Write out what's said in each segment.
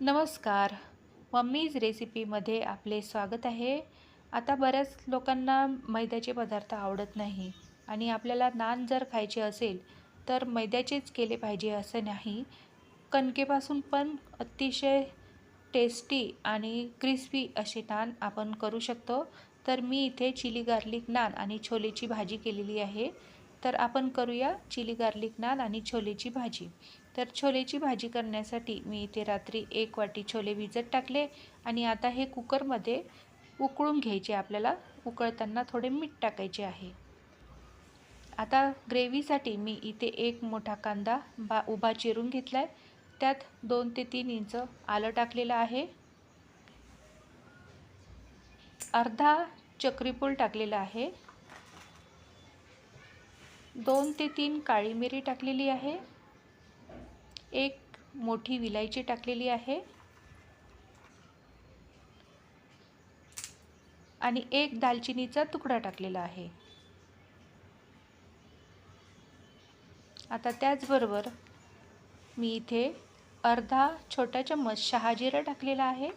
नमस्कार. मम्मीज रेसिपीमध्ये आपले स्वागत आहे. आता बऱ्याच लोकांना मैद्याचे पदार्थ आवडत नाही आणि आपल्याला नान जर खायचे असेल तर मैद्याचेच केले पाहिजे असं नाही. कणकेपासून पण अतिशय टेस्टी आणि क्रिस्पी असे नान आपण करू शकतो. तर मी इथे चिली गार्लिक नान आणि छोलेची भाजी केलेली आहे. तर आपण करूया चिली गार्लिक नान आणि छोलेची भाजी. तर छोलेची भाजी करण्यासाठी मी इथे रात्री एक वाटी छोले भिजत टाकले आणि आता हे कुकरमध्ये उकळून घ्यायचे. आपल्याला उकळताना थोडे मीठ टाकायचे आहे. आता ग्रेव्हीसाठी मी इथे एक मोठा कांदा बा उभा चिरून घेतला आहे त्यात दोन ते तीन इंच आलं टाकलेलं आहे. अर्धा चक्रीपूल टाकलेला आहे. दोन ते तीन काळी मिरी टाकलेली आहे. एक मोठी विलायची टाकलेली आहे. आणि एक दालचिनीचा तुकडा टाकलेला आहे. आता त्याचबरोबर मी इथे अर्धा छोटा चम्मच शहाजिरा टाकलेला आहे.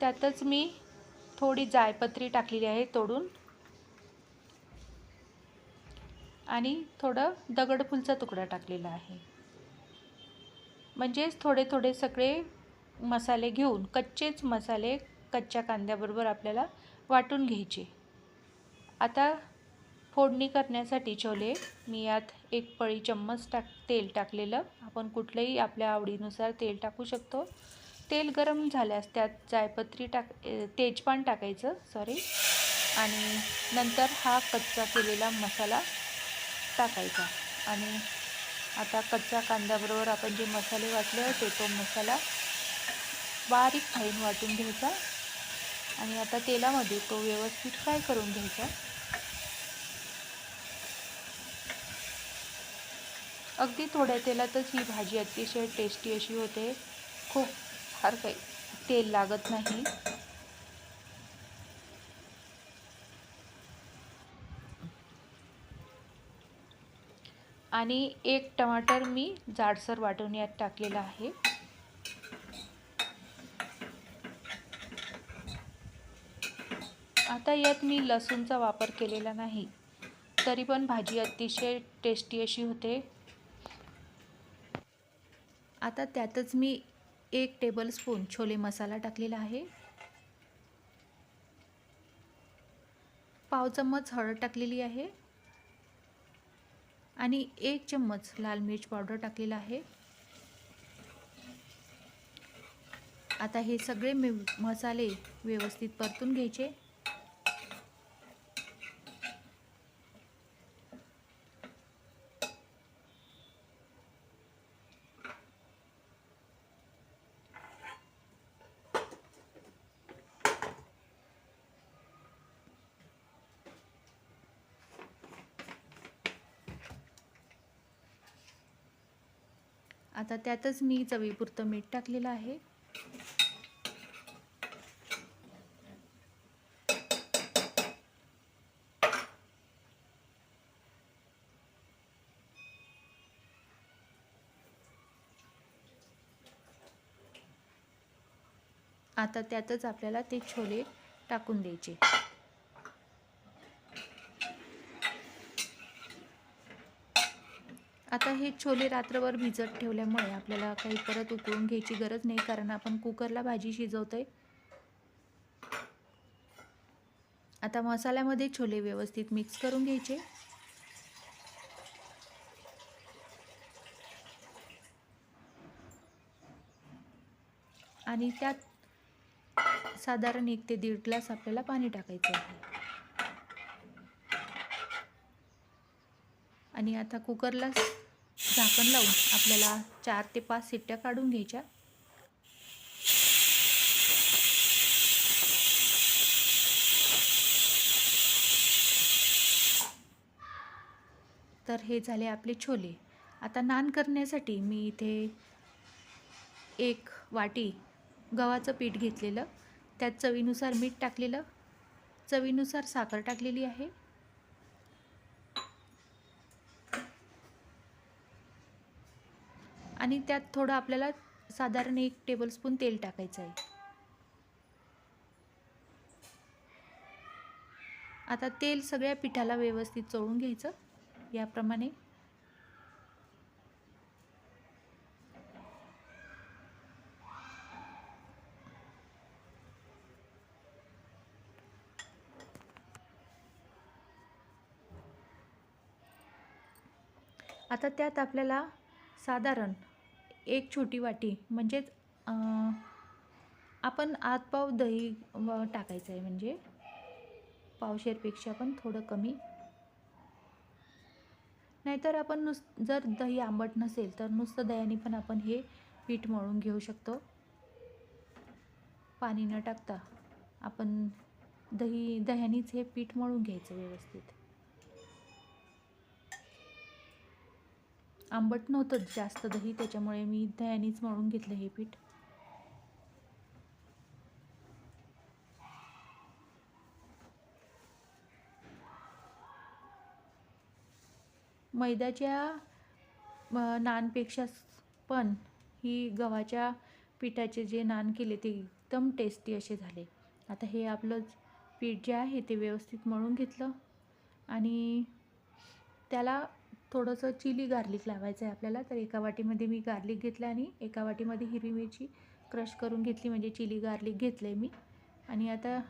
त्यातच मी थोडी जायपत्री टाकलेली आहे तोडून. आणि थोडं दगडफुलचा तुकडा टाकलेला आहे. म्हणजेच थोडे थोडे सगळे मसाले घेऊन कच्चेच मसाले कच्च्या कांद्याबरोबर आपल्याला वाटून घ्यायचे. आता फोडणी करण्यासाठी छोले मी यात एक पळी चम्मच टाक तेल टाकलेलं. आपण कुठलंही आपल्या आवडीनुसार तेल टाकू शकतो. तेल गरम झाल्यास त्यात जायपत्री टाक तेजपान टाकायचं सॉरी आणि नंतर हा कच्चा केलेला मसाला टाकायचा. आणि आता कच्च्या कांद्याबरोबर आपण जे मसाले वाटले होते तो मसाला बारीक फाईन वाटून घ्यायचा. आणि आता तेलामध्ये तो व्यवस्थित फ्राय करून घ्यायचा. अगदी थोड्या तेलातच ही भाजी अतिशय टेस्टी अशी होते. खूप फार काही तेल लागत नाही. आणि एक टमाटर मी जाडसर वाटून यात टाकलेला आहे. आता यात मी लसूणचा वापर केलेला नाही तरी पण भाजी अतिशय टेस्टी अशी होते. आता त्यातच मी एक टेबलस्पून छोले मसाला टाकलेला आहे. पाव चम्मच हळद टाकलेली आहे. आणि एक चम्मच लाल मिरच पावडर टाकलेला आहे. आता हे सगळे मसाले व्यवस्थित परतून घ्यायचे. आता त्यातच मी चवीपुरतं मीठ टाकलेलं आहे. आता त्यातच आपल्याला ते छोले टाकून द्यायचे. आता हे छोले रात्रभर भिजत ठेवल्यामुळे आपल्याला काही परत उकळून घ्यायची गरज नाही कारण आपण कुकरला भाजी शिजवतोय. आता मसाल्यामध्ये छोले व्यवस्थित मिक्स करून घ्यायचे. आणि त्यात साधारण एक ते दीड ग्लास आपल्याला पाणी टाकायचं आहे. आणि आता कुकरला झाकण लावून आपल्याला चार ते पाच सिट्ट्या काढून घ्यायच्या. तर हे झाले आपले छोले. आता नान करण्यासाठी मी इथे एक वाटी गव्हाचं पीठ घेतलेलं. त्यात चवीनुसार मीठ टाकलेलं. चवीनुसार साखर टाकलेली आहे. आणि त्यात थोडं आपल्याला साधारण एक टेबलस्पून तेल टाकायचं आहे. आता तेल सगळ्या पिठाला व्यवस्थित चोळून घ्यायचं. याप्रमाणे. आता त्यात आपल्याला साधारण एक छोटी वाटी म्हणजेच आपण आतपाव दही टाकायचं आहे म्हणजे. पावशेरपेक्षा पण थोडं कमी. नाहीतर आपण नुस जर दही आंबट नसेल तर नुसतं दह्याने पण आपण हे पीठ मळून घेऊ शकतो. पाणी न टाकता आपण दही दह्यानीच हे पीठ मळून घ्यायचं व्यवस्थित. आंबट नव्हतं जास्त दही त्याच्यामुळे मी दह्यानीच मळून घेतलं हे पीठ. मैद्याच्या म, नानपेक्षा पण ही गव्हाच्या पिठाचे जे नान केले ते एकदम टेस्टी असे झाले. आता हे आपलं पीठ जे आहे ते व्यवस्थित मळून घेतलं आणि त्याला थोडंसं चिली गार्लिक लावायचं आहे आपल्याला. तर एका वाटीमध्ये मी गार्लिक घेतलं आणि एका वाटीमध्ये हिरवी मिरची क्रश करून घेतली म्हणजे चिली गार्लिक घेतलं आहे मी. आणि आता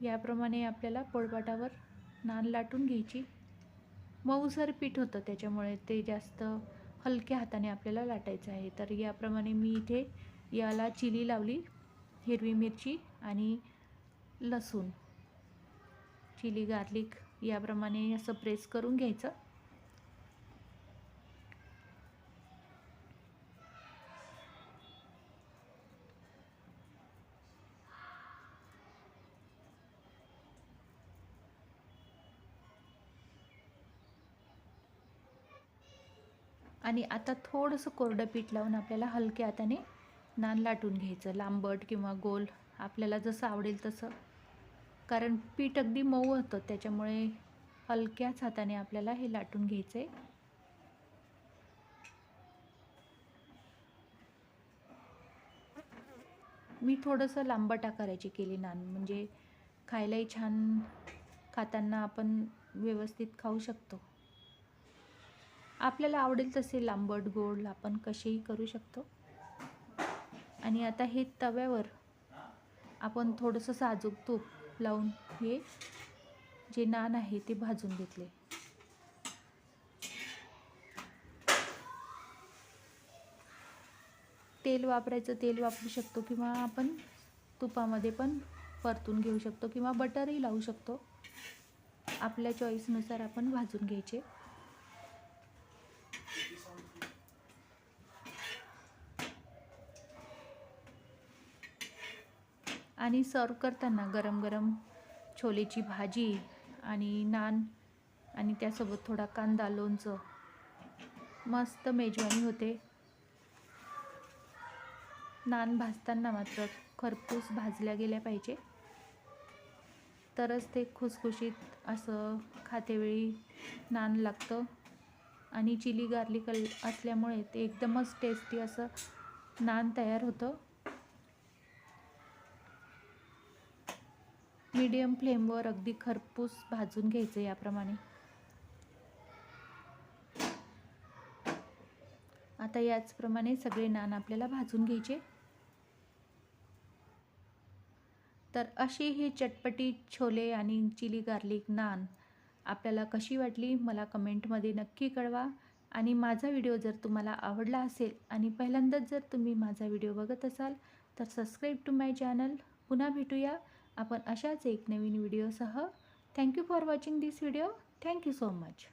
याप्रमाणे आपल्याला पोळपाटावर नान लाटून घ्यायची. मऊसर पीठ होतं त्याच्यामुळे ते जास्त हलक्या हाताने आपल्याला लाटायचं आहे. तर याप्रमाणे मी इथे याला चिली लावली हिरवी मिरची आणि लसूण. चिली गार्लिक याप्रमाणे असं प्रेस करून घ्यायचं. आणि आता थोडंसं कोरडं पीठ लावून आपल्याला हलक्या हाताने नान लाटून घ्यायचं. लांबट किंवा गोल आपल्याला जसं आवडेल तसं. कारण पीठ अगदी मऊ होतं त्याच्यामुळे हलक्याच हाताने आपल्याला हे लाटून घ्यायचं आहे मी थोडंसं लांबट आकाराची केली नान. म्हणजे खायलाही छान खाताना आपण व्यवस्थित खाऊ शकतो. आपल्याला आवडेल तसे लांबट गोड आपण कसेही करू शकतो. आणि आता हे तव्यावर आपण थोडंसं साजूक तूप लावून हे जे नान आहे ते भाजून घेतले. तेल वापरायचं तेल वापरू शकतो किंवा आपण तुपामध्ये पण परतून घेऊ शकतो किंवा बटरही लावू शकतो. आपल्या चॉईसनुसार आपण भाजून घ्यायचे. आणि सर्व करताना गरम गरम छोलेची भाजी आणि नान आणि त्यासोबत थोडा कांदा लोणचं. मस्त मेजवानी होते. नान भाजताना मात्र खरपूस भाजल्या गेल्या पाहिजे. तरच ते खुसखुशीत असं खातेवेळी नान लागतं. आणि चिली गार्लिक असल्यामुळे ते एकदमच टेस्टी असं नान तयार होतं. मीडियम फ्लेमवर अगदी खरपूस भाजून घ्यायचं याप्रमाणे. आता याचप्रमाणे सगळे नान आपल्याला भाजून घ्यायचे. तर अशी ही चटपटी छोले आणि चिली गार्लिक नान आपल्याला कशी वाटली मला कमेंटमध्ये नक्की कळवा. आणि माझा व्हिडिओ जर तुम्हाला आवडला असेल आणि पहिल्यांदाच जर तुम्ही माझा व्हिडिओ बघत असाल तर सबस्क्राईब टू माय चॅनल पुन्हा भेटूया. आपण अशाच एक नवीन व्हिडिओसह. Thank you for watching this video thank you so much